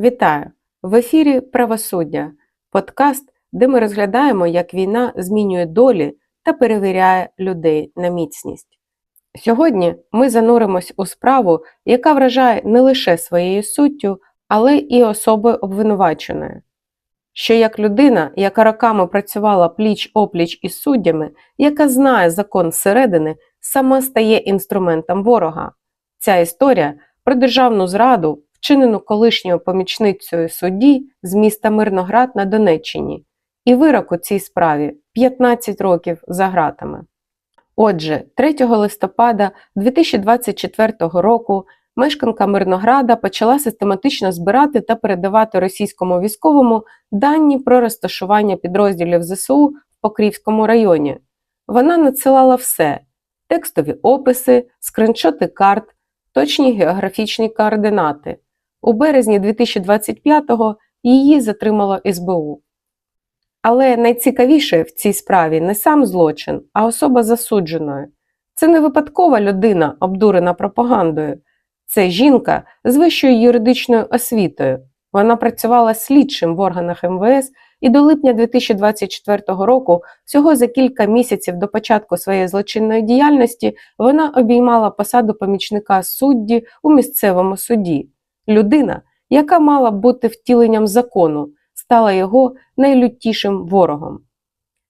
Вітаю! В ефірі Правосуддя, подкаст, де ми розглядаємо, як війна змінює долі та перевіряє людей на міцність. Сьогодні ми зануримось у справу, яка вражає не лише своєю суттю, але і особою обвинуваченої. Що як людина, яка роками працювала пліч опліч із суддями, яка знає закон зсередини, сама стає інструментом ворога. Ця історія про державну зраду, вчинену колишньою помічницею судді з міста Мирноград на Донеччині, і вирок у цій справі 15 років за ґратами. Отже, 3 листопада 2024 року мешканка Мирнограда почала систематично збирати та передавати російському військовому дані про розташування підрозділів ЗСУ в Покрівському районі. Вона надсилала все: текстові описи, скриншоти карт, точні географічні координати. У березні 2025-го її затримало СБУ. Але найцікавіше в цій справі не сам злочин, а особа засудженої. Це не випадкова людина, обдурена пропагандою. Це жінка з вищою юридичною освітою. Вона працювала слідчим в органах МВС і до липня 2024 року, всього за кілька місяців до початку своєї злочинної діяльності, вона обіймала посаду помічника судді у місцевому суді. Людина, яка мала бути втіленням закону, стала його найлютішим ворогом.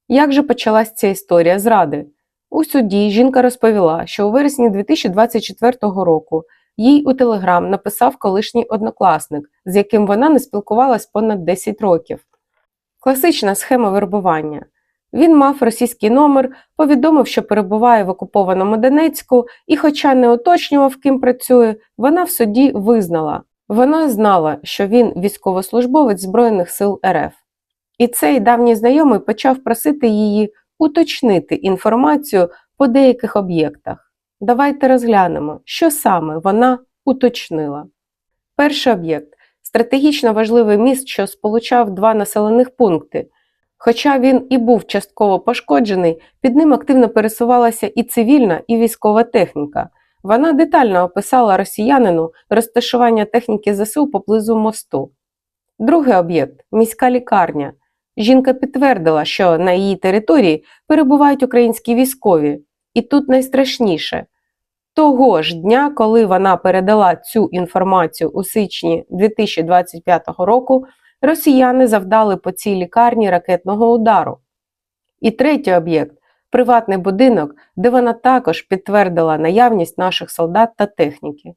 Як же почалась ця історія зради? У суді жінка розповіла, що у вересні 2024 року їй у Телеграм написав колишній однокласник, з яким вона не спілкувалась понад 10 років. Класична схема вербування. Він мав російський номер, повідомив, що перебуває в окупованому Донецьку, і, хоча не уточнював, ким працює, вона в суді визнала. Вона знала, що він військовослужбовець Збройних сил РФ. І цей давній знайомий почав просити її уточнити інформацію по деяких об'єктах. Давайте розглянемо, що саме вона уточнила. Перший об'єкт стратегічно важливий міст, що сполучав два населених пункти. Хоча він і був частково пошкоджений, під ним активно пересувалася і цивільна, і військова техніка. Вона детально описала росіянину розташування техніки ЗСУ поблизу мосту. Другий об'єкт міська лікарня. Жінка підтвердила, що на її території перебувають українські військові, і тут найстрашніше. Того ж дня, коли вона передала цю інформацію у січні 2025 року, росіяни завдали по цій лікарні ракетного удару. І третій об'єкт приватний будинок, де вона також підтвердила наявність наших солдат та техніки.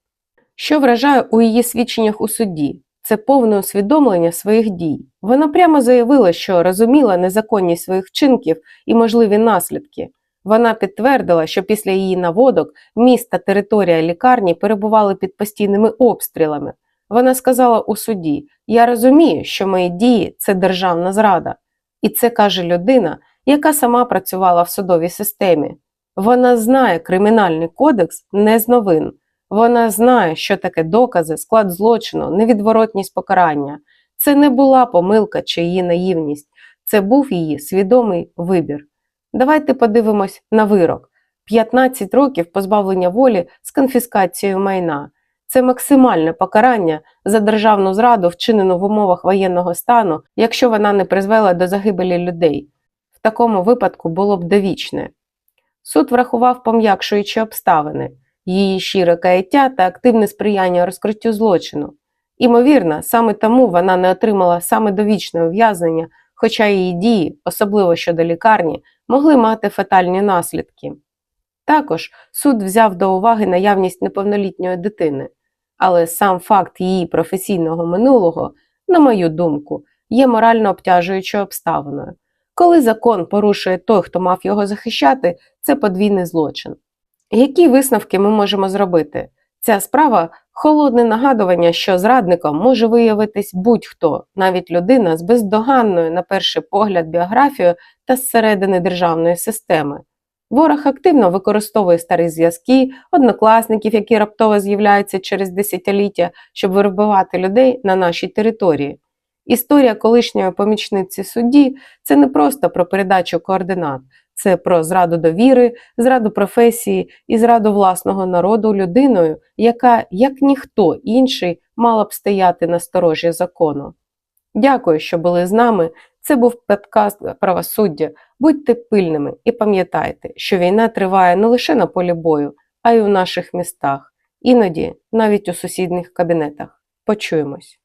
Що вражає у її свідченнях у суді? Це повне усвідомлення своїх дій. Вона прямо заявила, що розуміла незаконність своїх вчинків і можливі наслідки. Вона підтвердила, що після її наводок міст та територія лікарні перебували під постійними обстрілами. Вона сказала у суді: Я розумію, що мої дії це державна зрада. І це каже людина, яка сама працювала в судовій системі. Вона знає кримінальний кодекс не з новин. Вона знає, що таке докази, склад злочину, невідворотність покарання. Це не була помилка чи її наївність, це був її свідомий вибір. Давайте подивимось на вирок: 15 років позбавлення волі з конфіскацією майна. Це максимальне покарання за державну зраду, вчинену в умовах воєнного стану, якщо вона не призвела до загибелі людей. В такому випадку було б довічне. Суд врахував пом'якшуючі обставини, її щире каяття та активне сприяння розкриттю злочину. Імовірно, саме тому вона не отримала саме довічне ув'язнення, хоча її дії, особливо щодо лікарні, могли мати фатальні наслідки. Також суд взяв до уваги наявність неповнолітньої дитини, але сам факт її професійного минулого, на мою думку, є морально обтяжуючою обставиною. Коли закон порушує той, хто мав його захищати, це подвійний злочин. Які висновки ми можемо зробити? Ця справа холодне нагадування, що зрадником може виявитись будь-хто, навіть людина з бездоганною, на перший погляд, біографією та зсередини державної системи. Ворог активно використовує старі зв'язки, однокласників, які раптово з'являються через десятиліття, щоб вирубувати людей на нашій території. Історія колишньої помічниці судді це не просто про передачу координат, це про зраду довіри, зраду професії і зраду власного народу людиною, яка, як ніхто інший, мала б стояти на сторожі закону. Дякую, що були з нами. Це був подкаст правосуддя. Будьте пильними і пам'ятайте, що війна триває не лише на полі бою, а й у наших містах, іноді навіть у сусідніх кабінетах. Почуємось.